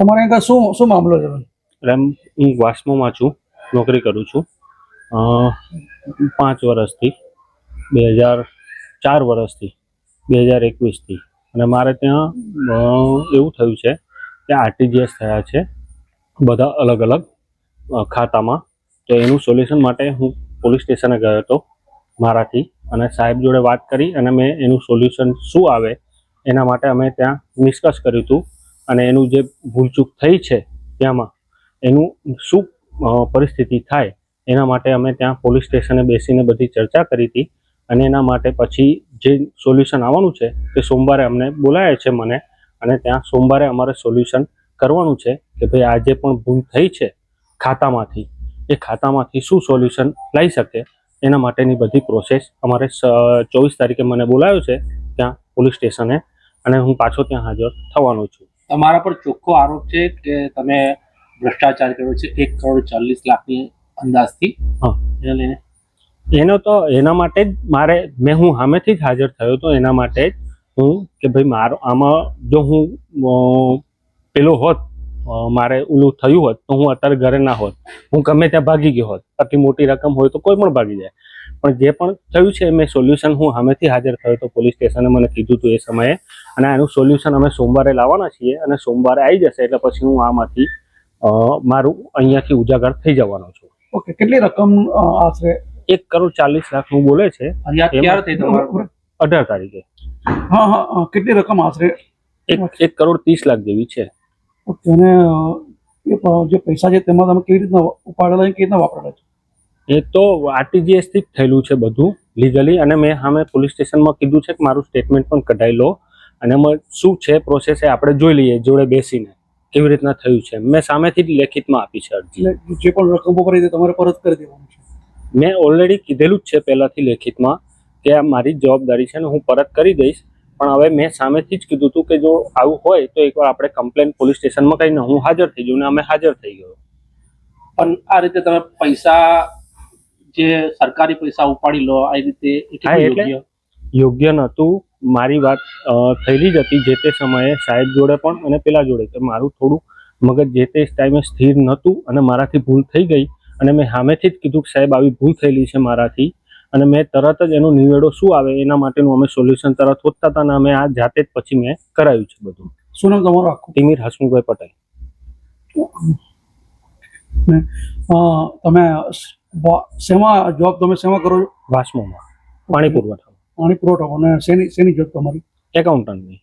તમારે આગળ શું શું મામલો છે? એટલે હું વાસ્મોમાં છું, નોકરી કરું છું. પાંચ વર્ષથી, બે હજાર ચાર વર્ષથી, બે હજાર એકવીસથી. અને મારે ત્યાં એવું થયું છે કે આરટીજીએસ થયા છે, બધા અલગ અલગ ખાતામાં. તો એનું સોલ્યુશન માટે હું પોલીસ સ્ટેશને ગયો હતો, મારાથી. અને સાહેબ જોડે વાત કરી અને મેં એનું સોલ્યુશન શું આવે, એના માટે અમે ત્યાં ડિસ્કસ કર્યું હતું. અને એનું જે ભૂલચૂક થઈ છે ત્યાંમાં, એનું શું પરિસ્થિતિ થાય, એના માટે અમે ત્યાં પોલીસ સ્ટેશને બેસીને બધી ચર્ચા કરી હતી અને એના માટે પછી જે સોલ્યુશન આવવાનું છે તે સોમવારે અમને બોલાયા છે મને અને ત્યાં સોમવારે અમારે સોલ્યુશન કરવાનું છે કે ભાઈ આ જે પણ ભૂલ થઈ છે ખાતામાંથી, એ ખાતામાંથી શું સોલ્યુશન લઈ શકે, એના માટેની બધી પ્રોસેસ અમારે ચોવીસ તારીખે મને બોલાવ્યો છે ત્યાં પોલીસ સ્ટેશને અને હું પાછો ત્યાં હાજર થવાનો છું. તમારા પર ચોખ્ખો આરોપ છે કે તમે ભ્રષ્ટાચાર કર્યો છે એક કરોડ ચાલીસ લાખની અંદાજથી? હા. એને લઈને? એનો તો એના માટે જ મારે મેં હું સામેથી જ હાજર થયો હતો એના માટે જ હું કે ભાઈ મારો આમાં જો હું પેલો હોત મારે ઓલું થયું હોત તો હું અત્યારે ઘરે ના હોત. હું ગમે ત્યાં ભાગી ગયો હોત. આટલી મોટી રકમ હોય તો કોઈ પણ ભાગી જાય. પણ જે પણ થયું છે મેં સોલ્યુશન હું સામેથી હાજર થયો હતો પોલીસ સ્ટેશને મને કીધું હતું એ સમયે. અને આનું સોલ્યુશન અમે સોમવારે લાવવાના છીએ અને સોમવારે આવી જશે એટલે પછી હું આમાંથી મારું અહીંયાથી ઉજાગર થઈ જવાનો છું. ઓકે કેટલી રકમ આશરે? એક કરોડ ચાલીસ લાખનું બોલે છે. અઢાર તારીખે. હા હા કેટલી રકમ આશરે? એક એક કરોડ ત્રીસ લાખ જેવી છે. ઓકે અને જે પૈસા છે તેમાં તમે કેવી રીતના ઉપાડેલા કેવી રીતના વાપરેલા છે? એ તો આરટીજીએસથી જ થયેલું છે બધું લીગલી અને મેં સામે પોલીસ સ્ટેશનમાં કીધું છે કે મારું સ્ટેટમેન્ટ પણ કઢાઈ લો. અને શું છે પ્રોસેસ એ આપણે જોઈ લઈએ જોડે બેસીને કેવી રીતના થયું છે. મેં સામેથી જ લેખિતમાં આપી છે અરજી. જે પણ રકમ વપરાય તમારે પરત કરી દેવાનું છે. મેં ઓલરેડી કીધેલું જ છે પહેલાથી લેખિતમાં કે આ મારી જ જવાબદારી છે અને હું પરત કરી દઈશ. પણ હવે મેં સામેથી જ કીધું હતું કે જો આવું હોય તો એકવાર આપણે કમ્પ્લેન પોલીસ સ્ટેશનમાં કહીને હું હાજર થઈ જાઉં ને અમે હાજર થઈ ગયો. પણ આ રીતે તમે પૈસા જે સરકારી પૈસા ઉપાડી લો આ રીતે એટલે- યોગ્ય? નહોતું. મારી વાત થયેલી જ હતી જે તે સમયે સાહેબ જોડે પણ અને પેલા જોડે. કે મારું થોડું મગજ જે તે ટાઈમે સ્થિર નહોતું અને મારાથી ભૂલ થઈ ગઈ. અને મેં સામેથી જ કીધું કે સાહેબ આવી ભૂલ થયેલી છે મારાથી. અને મેં તરત જ એનો નિવેડો શું આવે એના માટેનું અમે સોલ્યુશન તરત શોધતા હતા અને અમે આ જાતે જ પછી મેં કરાયું છે બધું. શું નામ તમારું આખું? તિમિર હસમુભાઈ પટેલ. તમે શેમાં જોબ તમે શેમાં કરો છો? વાસ્મોમાં પાણી પુરવઠા પાણી પુરવઠા અને શેની શેની જોબ તમારી? એકાઉન્ટન્ટની.